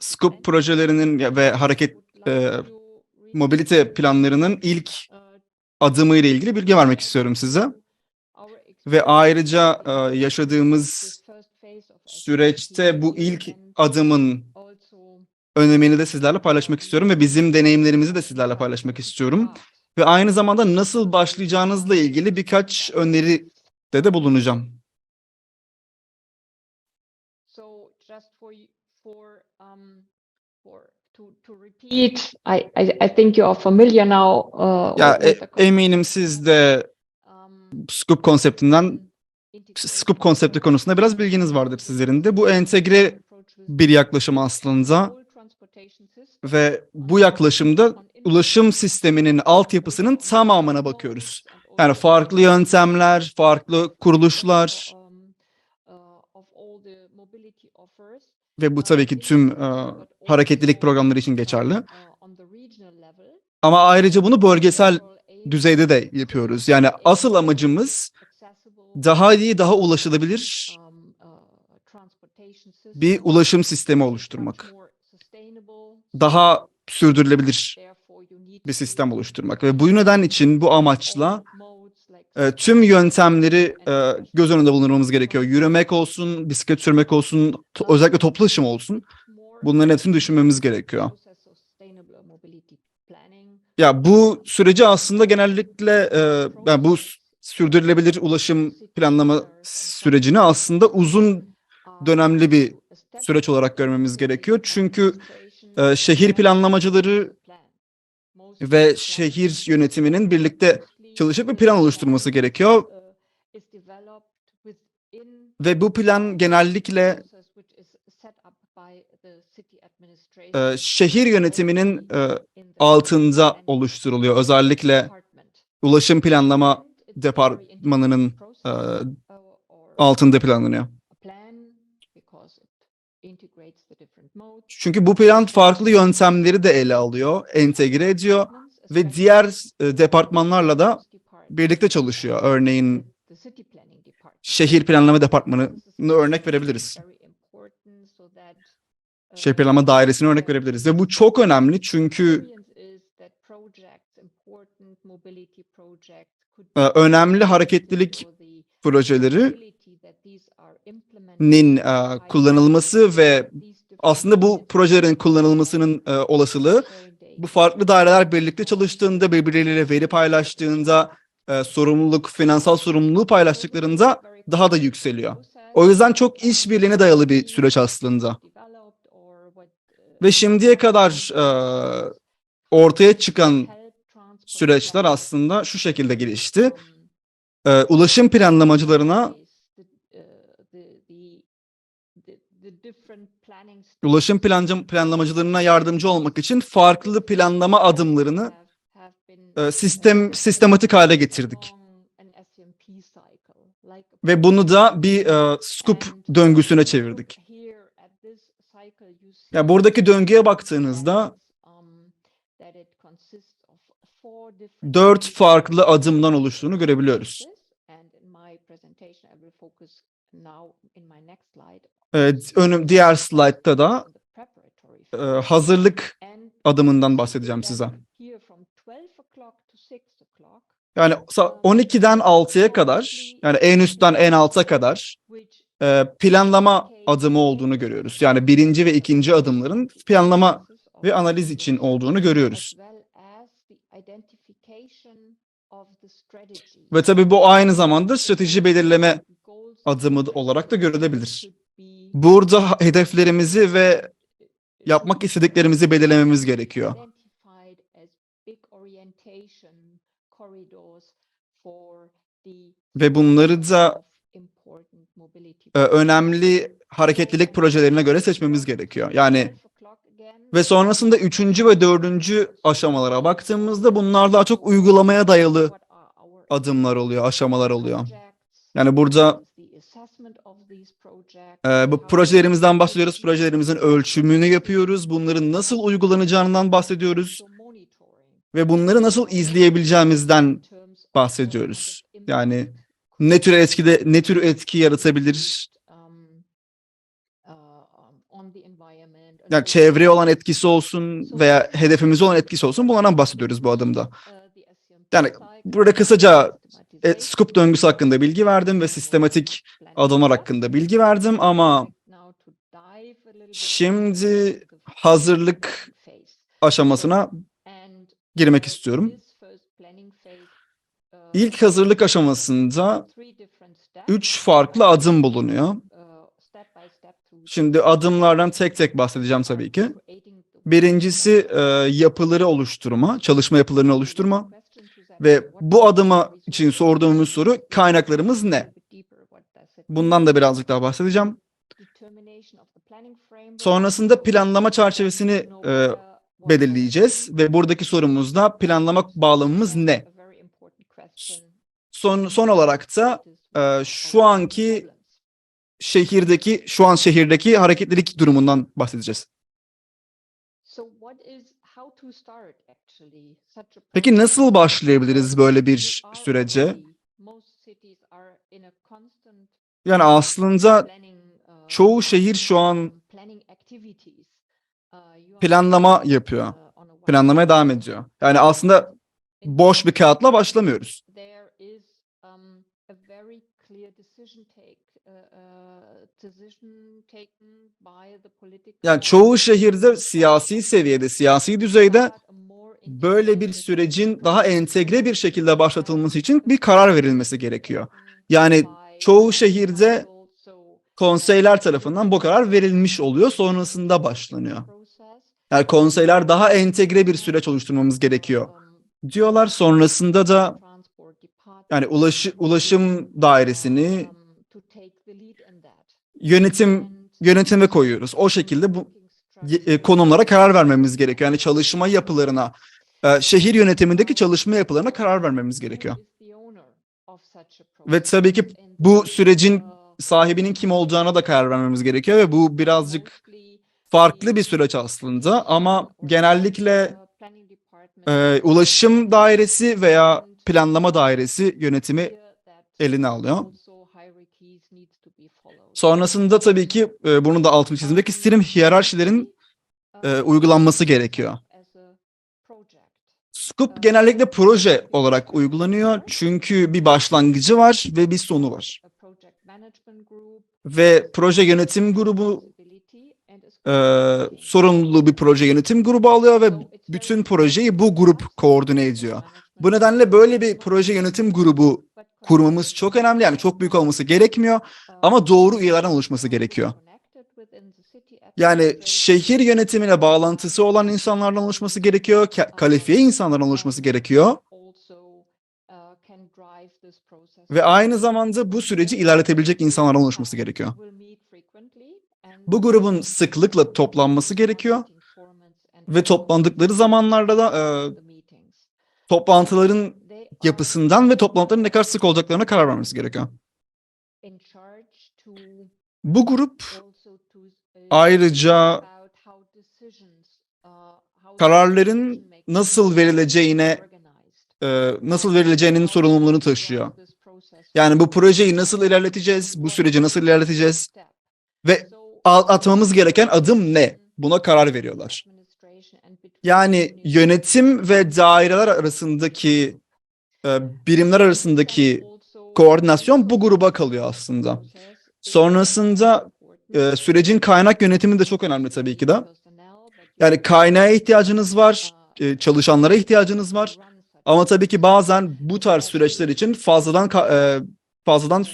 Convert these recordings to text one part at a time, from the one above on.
Scoop projelerinin ve hareket e, mobilite planlarının ilk adımı ile ilgili bilgi vermek istiyorum size. Ve ayrıca e, yaşadığımız süreçte bu ilk adımın önemini de sizlerle paylaşmak istiyorum ve bizim deneyimlerimizi de sizlerle paylaşmak istiyorum. Ve aynı zamanda nasıl başlayacağınızla ilgili birkaç öneri de de bulunacağım. To to repeat, I I, I think you are familiar now. Uh, Ya e- eminim siz de um, Scoop konseptinden, Scoop konsepti konusunda biraz bilginiz vardır sizlerin de. Bu entegre bir yaklaşım aslında ve bu yaklaşımda ulaşım sisteminin altyapısının tamamına bakıyoruz. Yani farklı yöntemler, farklı kuruluşlar ve bu tabii ki tüm e, hareketlilik programları için geçerli. Ama ayrıca bunu bölgesel düzeyde de yapıyoruz. Yani asıl amacımız daha iyi, daha ulaşılabilir bir ulaşım sistemi oluşturmak. Daha sürdürülebilir bir sistem oluşturmak ve bu neden için bu amaçla e, tüm yöntemleri e, göz önünde bulundurmamız gerekiyor. Yürümek olsun, bisiklet sürmek olsun, to- özellikle toplu taşıma olsun. Bunların hepsini düşünmemiz gerekiyor. Ya bu süreci aslında genellikle e, yani bu sürdürülebilir ulaşım planlama sürecini aslında uzun dönemli bir süreç olarak görmemiz gerekiyor. Çünkü e, şehir planlamacıları ve şehir yönetiminin birlikte çalışıp bir plan oluşturması gerekiyor. Ve bu plan genellikle e, şehir yönetiminin e, altında oluşturuluyor. Özellikle ulaşım planlama departmanının e, altında planlanıyor. Çünkü bu plan farklı yöntemleri de ele alıyor, entegre ediyor ve diğer e, departmanlarla da birlikte çalışıyor. Örneğin şehir planlama departmanını örnek verebiliriz. Şehir planlama dairesine örnek verebiliriz. Ve bu çok önemli çünkü e, önemli hareketlilik projelerinin e, kullanılması ve aslında bu projelerin kullanılmasının e, olasılığı bu farklı daireler birlikte çalıştığında, birbirleriyle veri paylaştığında, e, sorumluluk, finansal sorumluluğu paylaştıklarında daha da yükseliyor. O yüzden çok işbirliğine dayalı bir süreç aslında. Ve şimdiye kadar e, ortaya çıkan süreçler aslında şu şekilde gelişti. E, ulaşım planlamacılarına ulaşım plancı, planlamacılarına yardımcı olmak için farklı planlama adımlarını e, sistem sistematik hale getirdik. Ve bunu da bir e, scoop döngüsüne çevirdik. Ya buradaki döngüye baktığınızda dört farklı adımdan oluştuğunu görebiliyoruz. Evet, önüm diğer slaytta da e, hazırlık adımından bahsedeceğim size. Yani sa- 12'den 6'ya kadar, yani en üstten en alta kadar e, planlama adımı olduğunu görüyoruz. Yani birinci ve ikinci adımların planlama ve analiz için olduğunu görüyoruz. Ve tabii bu aynı zamanda strateji belirleme adımı olarak da görülebilir. Burada hedeflerimizi ve yapmak istediklerimizi belirlememiz gerekiyor. Ve bunları da önemli hareketlilik projelerine göre seçmemiz gerekiyor. Yani ve sonrasında üçüncü ve dördüncü aşamalara baktığımızda bunlar daha çok uygulamaya dayalı adımlar oluyor, aşamalar oluyor. Yani burada e, bu projelerimizden bahsediyoruz, projelerimizin ölçümünü yapıyoruz, bunların nasıl uygulanacağından bahsediyoruz ve bunları nasıl izleyebileceğimizden bahsediyoruz. Yani ne tür etkide ne tür etki yaratabilir Yani çevreye olan etkisi olsun veya hedefimize olan etkisi olsun bunlardan bahsediyoruz bu adımda. Yani burada kısaca e, scoop döngüsü hakkında bilgi verdim ve sistematik adımlar hakkında bilgi verdim ama şimdi hazırlık aşamasına girmek istiyorum. İlk hazırlık aşamasında üç farklı adım bulunuyor. Şimdi adımlardan tek tek bahsedeceğim tabii ki. Birincisi e, yapıları oluşturma, çalışma yapılarını oluşturma ve bu adıma için sorduğumuz soru kaynaklarımız ne? Bundan da birazcık daha bahsedeceğim. Sonrasında planlama çerçevesini e, belirleyeceğiz ve buradaki sorumuzda planlama bağlamımız ne? Son, son olarak da e, şu anki şehirdeki, şu an şehirdeki hareketlilik durumundan bahsedeceğiz. Peki nasıl başlayabiliriz böyle bir sürece? Yani aslında çoğu şehir şu an planlama yapıyor. Planlamaya devam ediyor. Yani aslında boş bir kağıtla başlamıyoruz. um, uh, uh, Yani çoğu şehirde siyasi seviyede, siyasi düzeyde böyle bir sürecin daha entegre bir şekilde başlatılması için bir karar verilmesi gerekiyor. Yani çoğu şehirde konseyler tarafından bu karar verilmiş oluyor, sonrasında başlanıyor. Yani konseyler daha entegre bir süreç oluşturmamız gerekiyor diyorlar. Sonrasında da yani ulaşı, ulaşım dairesini yönetim yönetime koyuyoruz. O şekilde bu e, konumlara karar vermemiz gerekiyor. Yani çalışma yapılarına, e, şehir yönetimindeki çalışma yapılarına karar vermemiz gerekiyor. Ve tabii ki bu sürecin sahibinin kim olacağına da karar vermemiz gerekiyor ve bu birazcık farklı bir süreç aslında ama genellikle e, ulaşım dairesi veya planlama dairesi yönetimi eline alıyor. Sonrasında tabii ki e, bunun da altını çizmek isterim. Hiyerarşilerin e, uygulanması gerekiyor. Scoop genellikle proje olarak uygulanıyor çünkü bir başlangıcı var ve bir sonu var. Ve proje yönetim grubu e, sorumluluğu bir proje yönetim grubu alıyor ve bütün projeyi bu grup koordine ediyor. Bu nedenle böyle bir proje yönetim grubu kurmamız çok önemli. Yani çok büyük olması gerekmiyor ama doğru üyelerden oluşması gerekiyor. Yani şehir yönetimine bağlantısı olan insanlardan oluşması gerekiyor, ka- kalifiye insanlardan oluşması gerekiyor ve aynı zamanda bu süreci ilerletebilecek insanlardan oluşması gerekiyor. Bu grubun sıklıkla toplanması gerekiyor ve toplandıkları zamanlarda da e, toplantıların yapısından ve toplantıların ne kadar sık olacaklarına karar vermesi gerekiyor. Bu grup ayrıca kararların nasıl verileceğine e, nasıl verileceğinin sorumluluğunu taşıyor. Yani bu projeyi nasıl ilerleteceğiz, bu süreci nasıl ilerleteceğiz ve atmamız gereken adım ne? Buna karar veriyorlar. Yani yönetim ve daireler arasındaki e, birimler arasındaki koordinasyon bu gruba kalıyor aslında. Sonrasında e, sürecin kaynak yönetimi de çok önemli tabii ki de. Yani kaynağa ihtiyacınız var, e, çalışanlara ihtiyacınız var. Ama tabii ki bazen bu tarz süreçler için fazladan fazladan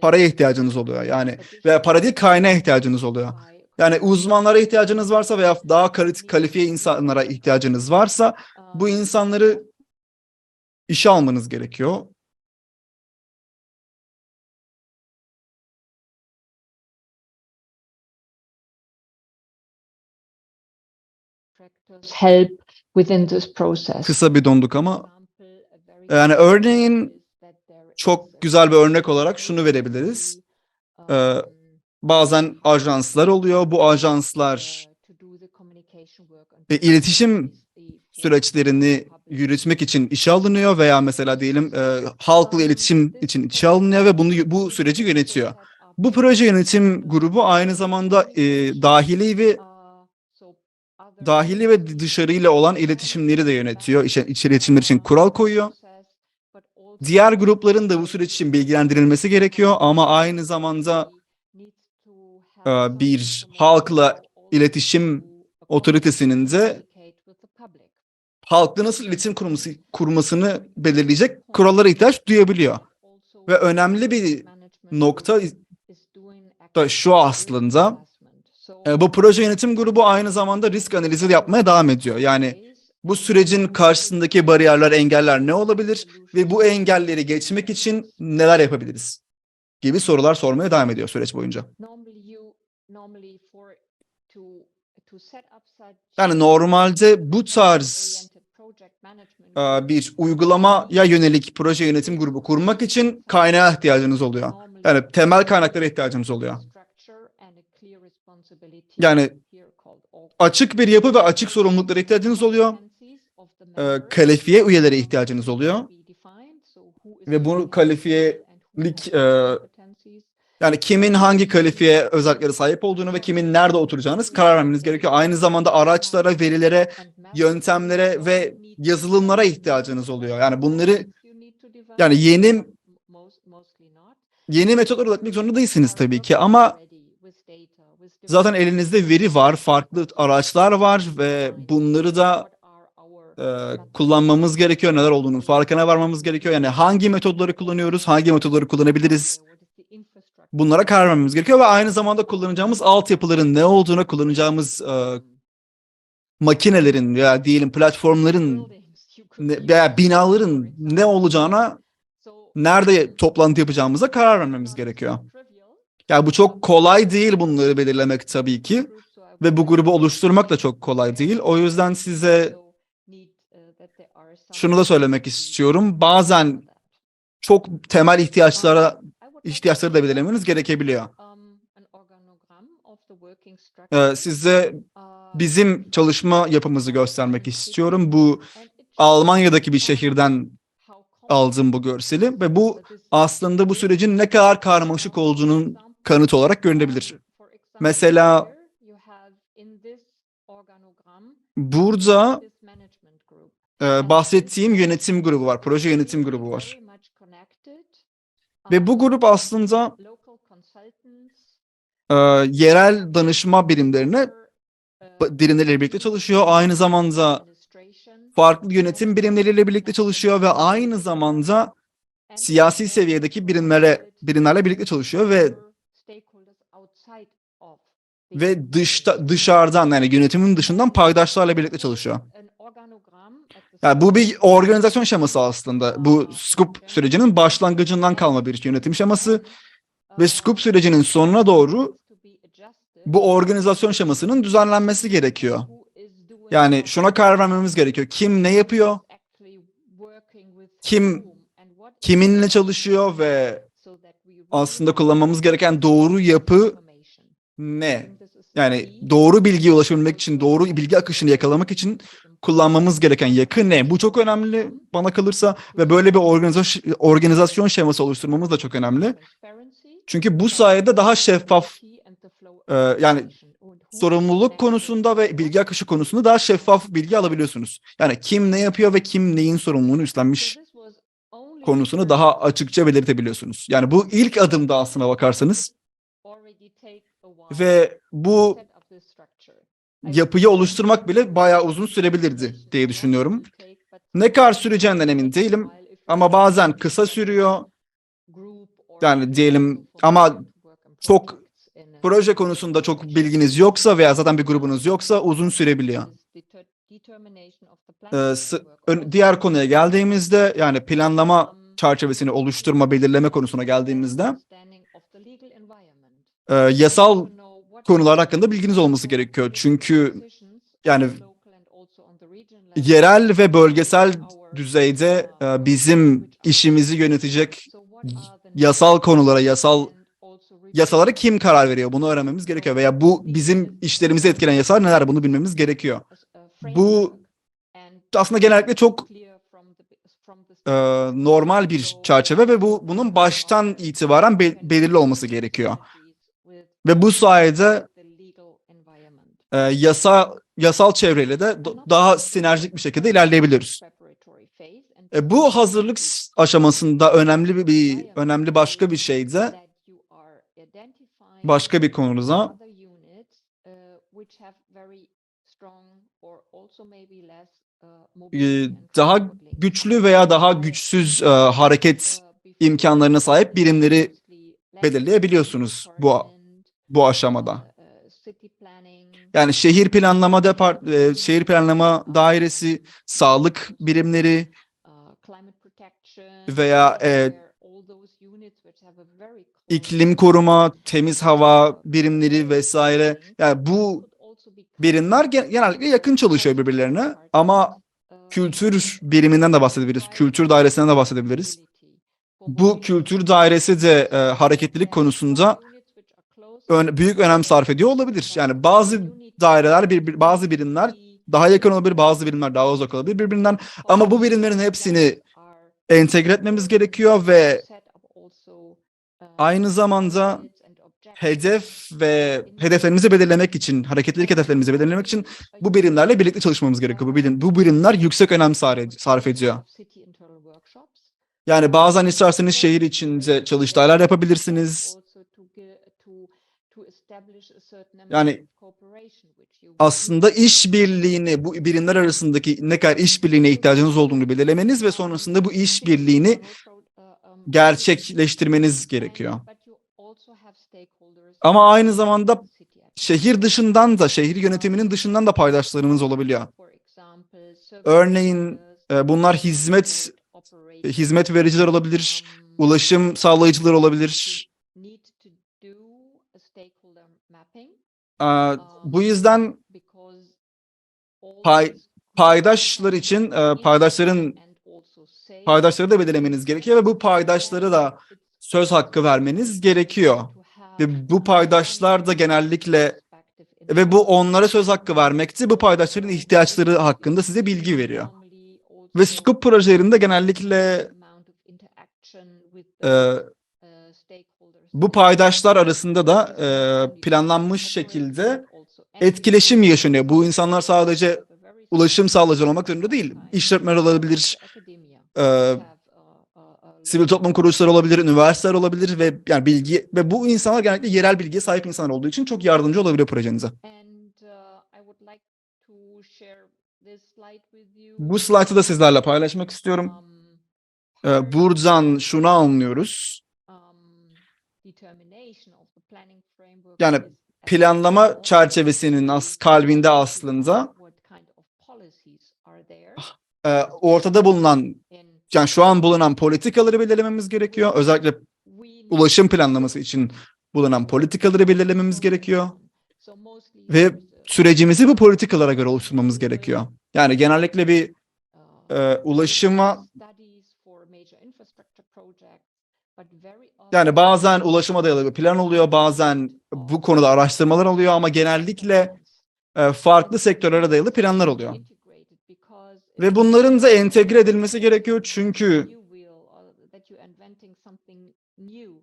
paraya ihtiyacınız oluyor. Yani veya para değil kaynağa ihtiyacınız oluyor. Yani uzmanlara ihtiyacınız varsa veya daha kali- kalifiye insanlara ihtiyacınız varsa bu insanları işe almanız gerekiyor. help within this process. Kısa bir donduk ama yani örneğin çok güzel bir örnek olarak şunu verebiliriz. Ee, bazen ajanslar oluyor. Bu ajanslar e, iletişim süreçlerini yürütmek için işe alınıyor veya mesela diyelim e, halkla iletişim için işe alınıyor ve bunu bu süreci yönetiyor. Bu proje yönetim grubu aynı zamanda e, dahili ve dahili ve dışarıyla olan iletişimleri de yönetiyor. İşte iç iletişimler için kural koyuyor. Diğer grupların da bu süreç için bilgilendirilmesi gerekiyor ama aynı zamanda e, bir halkla iletişim otoritesinin de halkla nasıl iletişim kurması, kurmasını belirleyecek kurallara ihtiyaç duyabiliyor. Ve önemli bir nokta da şu aslında e, bu proje yönetim grubu aynı zamanda risk analizi yapmaya devam ediyor. Yani bu sürecin karşısındaki bariyerler, engeller ne olabilir ve bu engelleri geçmek için neler yapabiliriz gibi sorular sormaya devam ediyor süreç boyunca. Yani normalde bu tarz e, bir uygulamaya yönelik proje yönetim grubu kurmak için kaynağa ihtiyacınız oluyor. Yani temel kaynaklara ihtiyacınız oluyor. Yani açık bir yapı ve açık sorumluluklara ihtiyacınız oluyor. E, kalifiye üyelere ihtiyacınız oluyor. Ve bu kalifiyelik e, yani kimin hangi kalifiye özelliklere sahip olduğunu ve kimin nerede oturacağınız karar vermeniz gerekiyor. Aynı zamanda araçlara, verilere, yöntemlere ve yazılımlara ihtiyacınız oluyor. Yani bunları yani yeni yeni metotlar üretmek zorunda değilsiniz tabii ki ama zaten elinizde veri var, farklı araçlar var ve bunları da e, kullanmamız gerekiyor. Neler olduğunun farkına varmamız gerekiyor. Yani hangi metodları kullanıyoruz, hangi metodları kullanabiliriz bunlara karar vermemiz gerekiyor ve aynı zamanda kullanacağımız altyapıların ne olduğuna, kullanacağımız e, makinelerin veya diyelim platformların veya binaların ne olacağına, nerede toplantı yapacağımıza karar vermemiz gerekiyor. Yani bu çok kolay değil bunları belirlemek tabii ki ve bu grubu oluşturmak da çok kolay değil. O yüzden size şunu da söylemek istiyorum. Bazen çok temel ihtiyaçlara ihtiyaçları da belirlemeniz gerekebiliyor. Ee, size bizim çalışma yapımızı göstermek istiyorum. Bu Almanya'daki bir şehirden aldım bu görseli ve bu aslında bu sürecin ne kadar karmaşık olduğunun kanıtı olarak görünebilir. Mesela burada bahsettiğim yönetim grubu var, proje yönetim grubu var. Ve bu grup aslında e, yerel danışma birimlerine birimleriyle birlikte çalışıyor. Aynı zamanda farklı yönetim birimleriyle birlikte çalışıyor ve aynı zamanda siyasi seviyedeki birimlere birimlerle birlikte çalışıyor ve ve dışta dışarıdan yani yönetimin dışından paydaşlarla birlikte çalışıyor. Yani bu bir organizasyon şeması aslında. Bu Scoop sürecinin başlangıcından kalma bir yönetim şeması ve Scoop sürecinin sonuna doğru bu organizasyon şemasının düzenlenmesi gerekiyor. Yani şuna karar vermemiz gerekiyor. Kim ne yapıyor? Kim kiminle çalışıyor ve aslında kullanmamız gereken doğru yapı ne? Yani doğru bilgiye ulaşabilmek için, doğru bilgi akışını yakalamak için kullanmamız gereken yakı ne? Bu çok önemli bana kalırsa ve böyle bir organizasyon, organizasyon şeması oluşturmamız da çok önemli. Çünkü bu sayede daha şeffaf e, yani sorumluluk konusunda ve bilgi akışı konusunda daha şeffaf bilgi alabiliyorsunuz. Yani kim ne yapıyor ve kim neyin sorumluluğunu üstlenmiş konusunu daha açıkça belirtebiliyorsunuz. Yani bu ilk adımda aslına bakarsanız ve bu yapıyı oluşturmak bile bayağı uzun sürebilirdi diye düşünüyorum. Ne kadar süreceğinden emin değilim ama bazen kısa sürüyor. Yani diyelim ama çok proje konusunda çok bilginiz yoksa veya zaten bir grubunuz yoksa uzun sürebiliyor. Ee, diğer konuya geldiğimizde yani planlama çerçevesini oluşturma, belirleme konusuna geldiğimizde e, yasal konular hakkında bilginiz olması gerekiyor. Çünkü yani yerel ve bölgesel düzeyde e, bizim işimizi yönetecek yasal konulara, yasal yasalara kim karar veriyor? Bunu öğrenmemiz gerekiyor. Veya bu bizim işlerimizi etkileyen yasalar neler? Bunu bilmemiz gerekiyor. Bu aslında genellikle çok e, normal bir çerçeve ve bu bunun baştan itibaren be- belirli olması gerekiyor. Ve bu sayede e, yasa yasal çevreyle de daha sinerjik bir şekilde ilerleyebiliyoruz. E, bu hazırlık aşamasında önemli bir, bir önemli başka bir şey de başka bir konuda e, daha güçlü veya daha güçsüz e, hareket imkanlarına sahip birimleri belirleyebiliyorsunuz bu bu aşamada. Yani şehir planlama depart e, şehir planlama dairesi, sağlık birimleri veya e, iklim koruma, temiz hava birimleri vesaire. Yani bu birimler gen- genellikle yakın çalışıyor birbirlerine ama kültür biriminden de bahsedebiliriz. Kültür dairesinden de bahsedebiliriz. Bu kültür dairesi de e, hareketlilik konusunda büyük önem sarf ediyor olabilir. Yani bazı daireler, bir, bir- bazı birimler daha yakın olabilir, bazı birimler daha uzak olabilir birbirinden. Ama bu birimlerin hepsini entegre etmemiz gerekiyor ve aynı zamanda hedef ve hedeflerimizi belirlemek için, hareketlilik hedeflerimizi belirlemek için bu birimlerle birlikte çalışmamız gerekiyor. Bu, birim, bu birimler yüksek önem sarf ediyor. Yani bazen isterseniz şehir içinde çalıştaylar yapabilirsiniz. Yani Aslında işbirliğini, bu birimler arasındaki ne kadar işbirliğine ihtiyacınız olduğunu belirlemeniz ve sonrasında bu işbirliğini gerçekleştirmeniz gerekiyor. Ama aynı zamanda şehir dışından da, şehir yönetiminin dışından da paydaşlarınız olabiliyor. Örneğin e, bunlar hizmet hizmet vericiler olabilir, ulaşım sağlayıcılar olabilir. Bu yüzden pay- paydaşlar için e, paydaşların paydaşları da belirlemeniz gerekiyor ve bu paydaşları da söz hakkı vermeniz gerekiyor. Ve bu paydaşlar da genellikle ve bu onlara söz hakkı vermekte bu paydaşların ihtiyaçları hakkında size bilgi veriyor. Ve Scoop projelerinde genellikle e, bu paydaşlar arasında da e, planlanmış şekilde etkileşim yaşanıyor. Bu insanlar sadece ulaşım sağlayıcı olmak zorunda değil. İşletmeler olabilir, e, sivil toplum kuruluşları olabilir, üniversiteler olabilir ve yani bilgi ve bu insanlar genellikle yerel bilgiye sahip insanlar olduğu için çok yardımcı olabilir projenize. Bu slaytı da sizlerle paylaşmak istiyorum. E, buradan şunu anlıyoruz. Yani planlama çerçevesinin as kalbinde aslında e, ortada bulunan yani şu an bulunan politikaları belirlememiz gerekiyor. Özellikle ulaşım planlaması için bulunan politikaları belirlememiz gerekiyor. Ve sürecimizi bu politikalara göre oluşturmamız gerekiyor. Yani genellikle bir e, ulaşıma yani bazen ulaşıma dayalı bir plan oluyor, bazen bu konuda araştırmalar oluyor ama genellikle e, farklı sektörlere dayalı planlar oluyor. Ve bunların da entegre edilmesi gerekiyor çünkü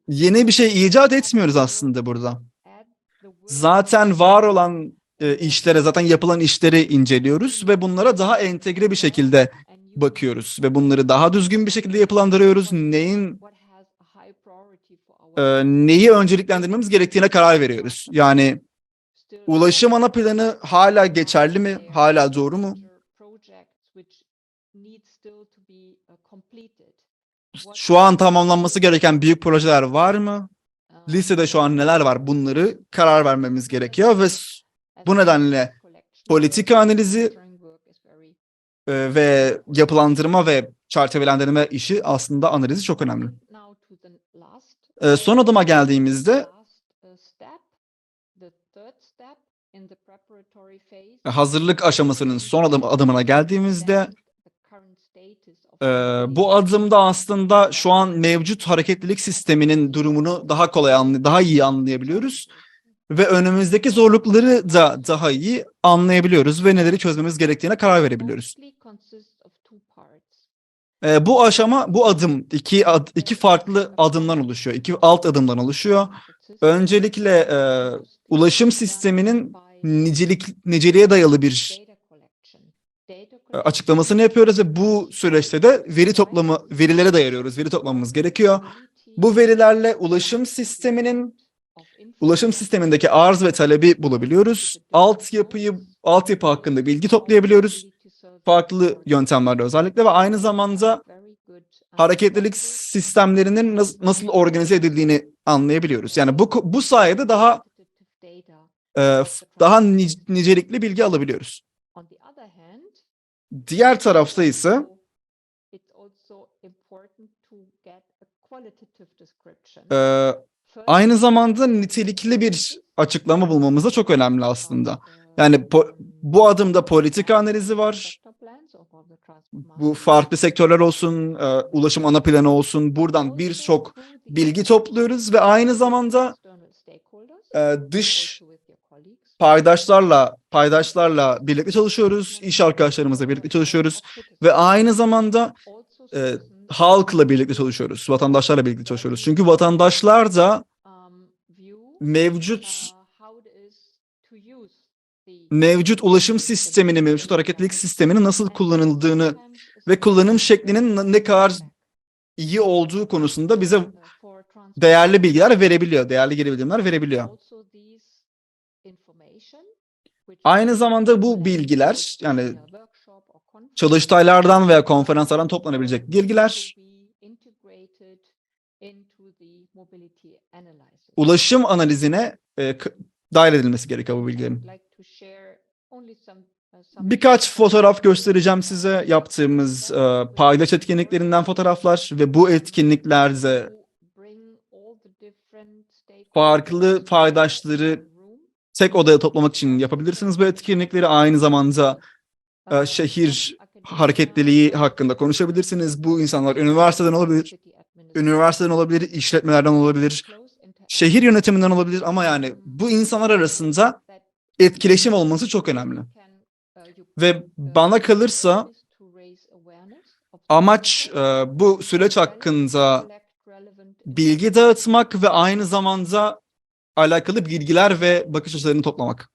yeni bir şey icat etmiyoruz aslında burada. Zaten var olan e, işlere, zaten yapılan işleri inceliyoruz ve bunlara daha entegre bir şekilde bakıyoruz ve bunları daha düzgün bir şekilde yapılandırıyoruz. Neyin e, neyi önceliklendirmemiz gerektiğine karar veriyoruz. Yani ulaşım ana planı hala geçerli mi? Hala doğru mu? Şu an tamamlanması gereken büyük projeler var mı? Listede şu an neler var? Bunları karar vermemiz gerekiyor ve bu nedenle politika analizi e, ve yapılandırma ve çerçevelendirme işi aslında analizi çok önemli. E, son adıma geldiğimizde hazırlık aşamasının son adım adımına geldiğimizde e, bu adımda aslında şu an mevcut hareketlilik sisteminin durumunu daha kolay anlay daha iyi anlayabiliyoruz ve önümüzdeki zorlukları da daha iyi anlayabiliyoruz ve neleri çözmemiz gerektiğine karar verebiliyoruz. E, bu aşama, bu adım iki ad- iki farklı adımdan oluşuyor, iki alt adımdan oluşuyor. Öncelikle e, ulaşım sisteminin nicelik niceliğe dayalı bir e, açıklamasını yapıyoruz ve bu süreçte de veri toplama verilere dayarıyoruz. Veri toplamamız gerekiyor. Bu verilerle ulaşım sisteminin ulaşım sistemindeki arz ve talebi bulabiliyoruz. Altyapıyı altyapı hakkında bilgi toplayabiliyoruz. Farklı yöntemlerle özellikle ve aynı zamanda hareketlilik sistemlerinin nas- nasıl organize edildiğini anlayabiliyoruz. Yani bu bu sayede daha e, daha nic- nicelikli bilgi alabiliyoruz. Diğer tarafta ise e, aynı zamanda nitelikli bir açıklama bulmamız da çok önemli aslında. Yani bu adımda politika analizi var. Bu farklı sektörler olsun, e, ulaşım ana planı olsun. Buradan birçok bilgi topluyoruz ve aynı zamanda e, dış paydaşlarla paydaşlarla birlikte çalışıyoruz, iş arkadaşlarımızla birlikte çalışıyoruz ve aynı zamanda e, halkla birlikte çalışıyoruz, vatandaşlarla birlikte çalışıyoruz. Çünkü vatandaşlar da mevcut mevcut ulaşım sistemini, mevcut hareketlilik sisteminin nasıl kullanıldığını ve kullanım şeklinin ne kadar iyi olduğu konusunda bize değerli bilgiler verebiliyor, değerli geri bildirimler verebiliyor. Aynı zamanda bu bilgiler yani çalıştaylardan veya konferanslardan toplanabilecek bilgiler ulaşım analizine e, dahil edilmesi gerekiyor bu bilgilerin. Birkaç fotoğraf göstereceğim size. Yaptığımız e, paylaş etkinliklerinden fotoğraflar ve bu etkinliklerde farklı paydaşları tek odaya toplamak için yapabilirsiniz bu etkinlikleri. Aynı zamanda e, şehir hareketliliği hakkında konuşabilirsiniz. Bu insanlar üniversiteden olabilir, üniversiteden olabilir, işletmelerden olabilir, şehir yönetiminden olabilir. Ama yani bu insanlar arasında etkileşim olması çok önemli. Ve bana kalırsa amaç e, bu süreç hakkında bilgi dağıtmak ve aynı zamanda alakalı bilgiler ve bakış açılarını toplamak.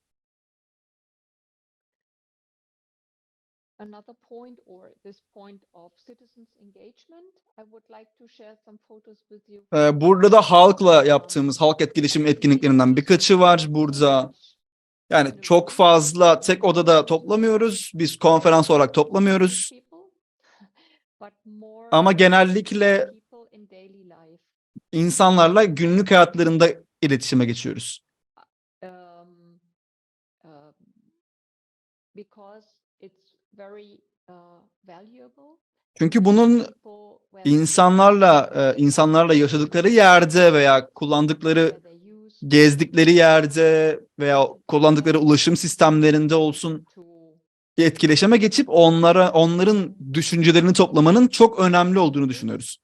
Another point or this point of citizens engagement, I would like to share some photos with you. Ee, Burada da halkla yaptığımız halk etkileşim etkinliklerinden birkaçı var. Burada yani çok fazla tek odada toplamıyoruz. Biz konferans olarak toplamıyoruz. Ama genellikle insanlarla günlük hayatlarında iletişime geçiyoruz. Çünkü bunun insanlarla e, insanlarla yaşadıkları yerde veya kullandıkları gezdikleri yerde veya kullandıkları ulaşım sistemlerinde olsun etkileşime geçip onlara onların düşüncelerini toplamanın çok önemli olduğunu düşünüyoruz.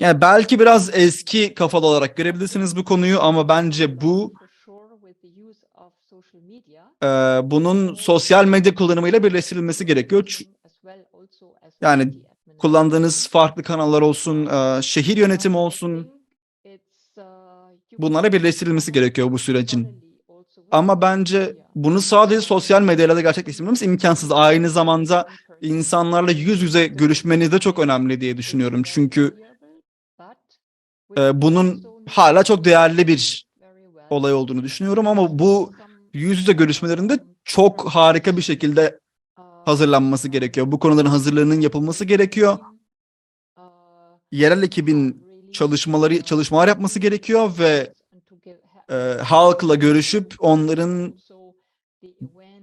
Yani belki biraz eski kafalı olarak görebilirsiniz bu konuyu ama bence bu e, bunun sosyal medya kullanımıyla birleştirilmesi gerekiyor. Yani. Kullandığınız farklı kanallar olsun, e, şehir yönetimi olsun bunlara birleştirilmesi gerekiyor bu sürecin. Ama bence bunu sadece sosyal medyayla gerçekleştirmemiz imkansız. Aynı zamanda insanlarla yüz yüze görüşmeniz de çok önemli diye düşünüyorum. Çünkü e, bunun hala çok değerli bir olay olduğunu düşünüyorum ama bu yüz yüze görüşmelerinde çok harika bir şekilde hazırlanması gerekiyor. Bu konuların hazırlığının yapılması gerekiyor. Yerel ekibin çalışmaları çalışmalar yapması gerekiyor ve e, halkla görüşüp onların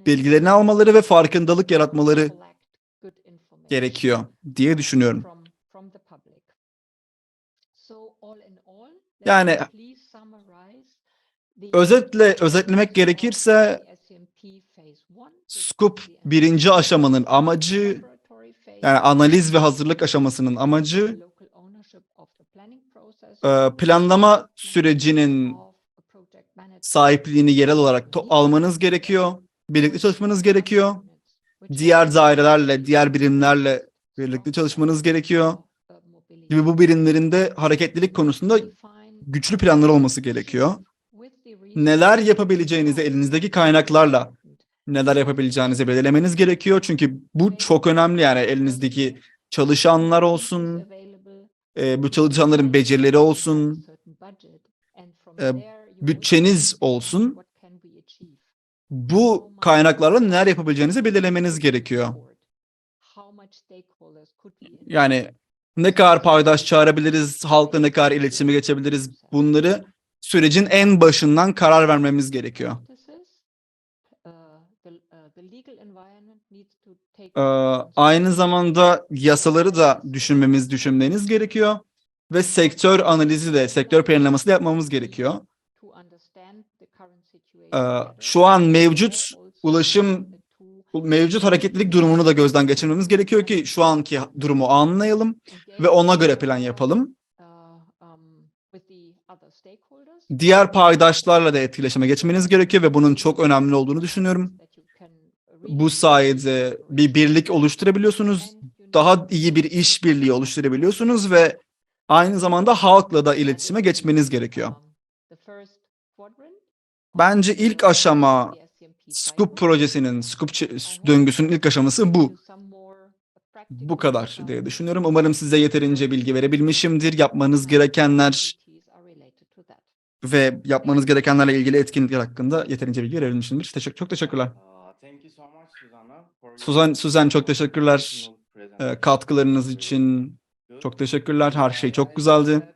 bilgilerini almaları ve farkındalık yaratmaları gerekiyor diye düşünüyorum. Yani özetle özetlemek gerekirse Scoop birinci aşamanın amacı yani analiz ve hazırlık aşamasının amacı e, planlama sürecinin sahipliğini yerel olarak almanız gerekiyor. Birlikte çalışmanız gerekiyor. Diğer dairelerle, diğer birimlerle birlikte çalışmanız gerekiyor. Gibi bu birimlerinde hareketlilik konusunda güçlü planlar olması gerekiyor. Neler yapabileceğinizi elinizdeki kaynaklarla neler yapabileceğinizi belirlemeniz gerekiyor. Çünkü bu çok önemli yani elinizdeki çalışanlar olsun, e, bu çalışanların becerileri olsun, e, bütçeniz olsun. Bu kaynaklarla neler yapabileceğinizi belirlemeniz gerekiyor. Yani ne kadar paydaş çağırabiliriz, halkla ne kadar iletişime geçebiliriz bunları sürecin en başından karar vermemiz gerekiyor. Ee, aynı zamanda yasaları da düşünmemiz, düşünmeniz gerekiyor ve sektör analizi de, sektör planlaması da yapmamız gerekiyor. Ee, şu an mevcut ulaşım, mevcut hareketlilik durumunu da gözden geçirmemiz gerekiyor ki şu anki durumu anlayalım ve ona göre plan yapalım. Diğer paydaşlarla da etkileşime geçmeniz gerekiyor ve bunun çok önemli olduğunu düşünüyorum. Bu sayede bir birlik oluşturabiliyorsunuz, daha iyi bir işbirliği oluşturabiliyorsunuz ve aynı zamanda halkla da iletişime geçmeniz gerekiyor. Bence ilk aşama Scoop projesinin, Scoop döngüsünün ilk aşaması bu. Bu kadar diye düşünüyorum. Umarım size yeterince bilgi verebilmişimdir. Yapmanız gerekenler ve yapmanız gerekenlerle ilgili etkinlikler hakkında yeterince bilgi verebilmişimdir. Teşekkür, çok teşekkürler. Suzan, Suzan çok teşekkürler e, katkılarınız için. Çok teşekkürler. Her şey çok güzeldi.